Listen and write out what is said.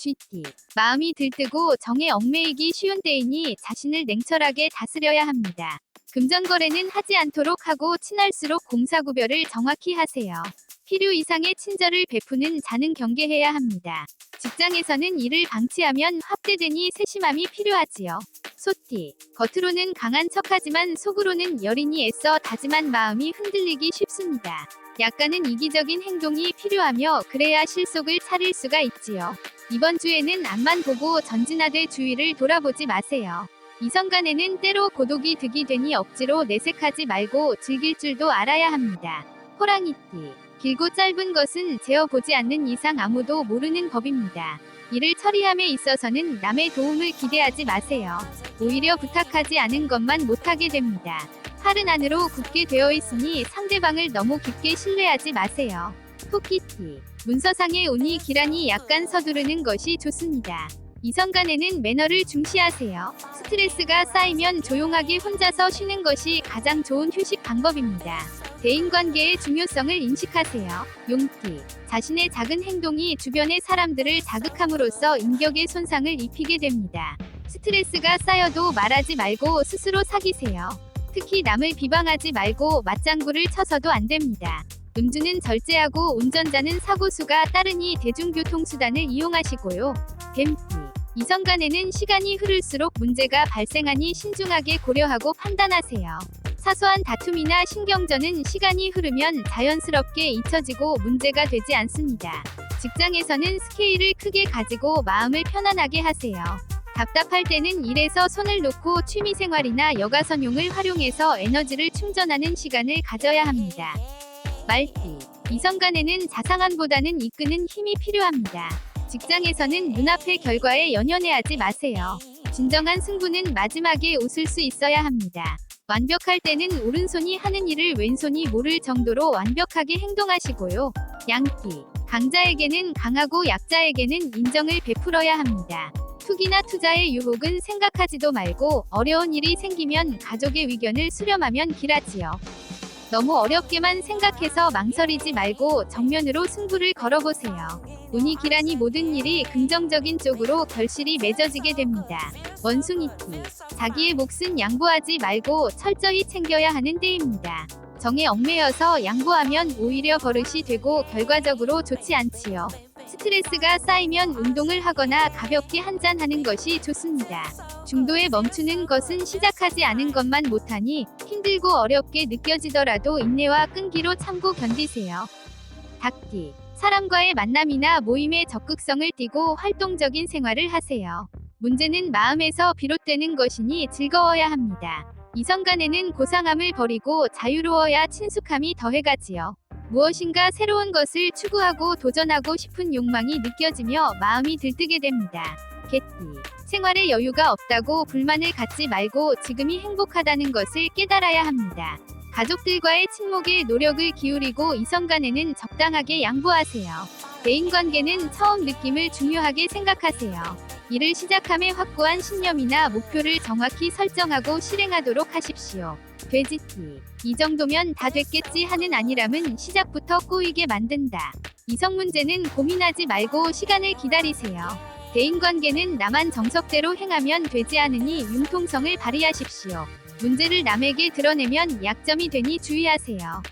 GT. 마음이 들뜨고 정에 얽매이기 쉬운 때이니 자신을 냉철하게 다스려야 합니다. 금전거래는 하지 않도록 하고 친할수록 공사구별을 정확히 하세요. 필요 이상의 친절을 베푸는 자는 경계해야 합니다. 직장에서는 이를 방치하면 확대되니 세심함이 필요하지요. 소띠. 겉으로는 강한 척하지만 속으로는 여린이 애써 다짐한 마음이 흔들리기 쉽습니다. 약간은 이기적인 행동이 필요하며 그래야 실속을 차릴 수가 있지요. 이번 주에는 앞만 보고 전진하되 주위를 돌아보지 마세요. 이성간에는 때로 고독이 득이 되니 억지로 내색하지 말고 즐길 줄도 알아야 합니다. 호랑이띠. 길고 짧은 것은 재어보지 않는 이상 아무도 모르는 법입니다. 일을 처리함에 있어서는 남의 도움을 기대하지 마세요. 오히려 부탁하지 않은 것만 못하게 됩니다. 팔은 안으로 굳게 되어 있으니 상대방을 너무 깊게 신뢰하지 마세요. 토끼띠. 문서상의 운이 기란이 약간 서두르는 것이 좋습니다. 이성 간에는 매너를 중시하세요. 스트레스가 쌓이면 조용하게 혼자서 쉬는 것이 가장 좋은 휴식 방법입니다. 대인관계의 중요성을 인식하세요. 용띠. 자신의 작은 행동이 주변의 사람들을 자극함으로써 인격에 손상을 입히게 됩니다. 스트레스가 쌓여도 말하지 말고 스스로 사귀세요. 특히 남을 비방하지 말고 맞장구를 쳐서도 안 됩니다. 음주는 절제하고 운전자는 사고수가 따르니 대중교통수단을 이용하시고요. 뱀띠. 이성 간에는 시간이 흐를수록 문제가 발생하니 신중하게 고려하고 판단하세요. 사소한 다툼이나 신경전은 시간이 흐르면 자연스럽게 잊혀지고 문제가 되지 않습니다. 직장에서는 스케일을 크게 가지고 마음을 편안하게 하세요. 답답할 때는 일에서 손을 놓고 취미생활이나 여가 선용을 활용해서 에너지를 충전하는 시간을 가져야 합니다. 말띠. 이성 간에는 자상함보다는 이끄는 힘이 필요합니다. 직장에서는 눈앞의 결과에 연연해하지 마세요. 진정한 승부는 마지막에 웃을 수 있어야 합니다. 완벽할 때는 오른손이 하는 일을 왼손이 모를 정도로 완벽하게 행동하시고요. 양띠. 강자에게는 강하고 약자에게는 인정을 베풀어야 합니다. 투기나 투자의 유혹은 생각하지도 말고 어려운 일이 생기면 가족의 의견을 수렴하면 길하지요. 너무 어렵게만 생각해서 망설이지 말고 정면으로 승부를 걸어보세요. 운이 기란이 모든 일이 긍정적인 쪽으로 결실이 맺어지게 됩니다. 원숭이띠. 자기의 몫은 양보하지 말고 철저히 챙겨야 하는 때입니다. 정에 얽매여서 양보하면 오히려 버릇이 되고 결과적으로 좋지 않지요. 스트레스가 쌓이면 운동을 하거나 가볍게 한잔하는 것이 좋습니다. 중도에 멈추는 것은 시작하지 않은 것만 못하니 힘들고 어렵게 느껴지더라도 인내와 끈기로 참고 견디세요. 닭띠. 사람과의 만남이나 모임에 적극성을 띠고 활동적인 생활을 하세요. 문제는 마음에서 비롯되는 것이니 즐거워야 합니다. 이성 간에는 고상함을 버리고 자유로워야 친숙함이 더해가지요. 무엇인가 새로운 것을 추구하고 도전하고 싶은 욕망이 느껴지며 마음이 들뜨게 됩니다. 개띠. 생활에 여유가 없다고 불만을 갖지 말고 지금이 행복하다는 것을 깨달아야 합니다. 가족들과의 친목에 노력을 기울이고 이성 간에는 적당하게 양보하세요. 대인 관계는 처음 느낌을 중요하게 생각하세요. 일을 시작함에 확고한 신념이나 목표를 정확히 설정하고 실행하도록 하십시오. 돼지띠. 이 정도면 다 됐겠지 하는 아니람은 시작부터 꼬이게 만든다. 이성 문제는 고민하지 말고 시간을 기다리세요. 대인관계는 나만 정석대로 행하면 되지 않으니 융통성을 발휘하십시오. 문제를 남에게 드러내면 약점이 되니 주의하세요.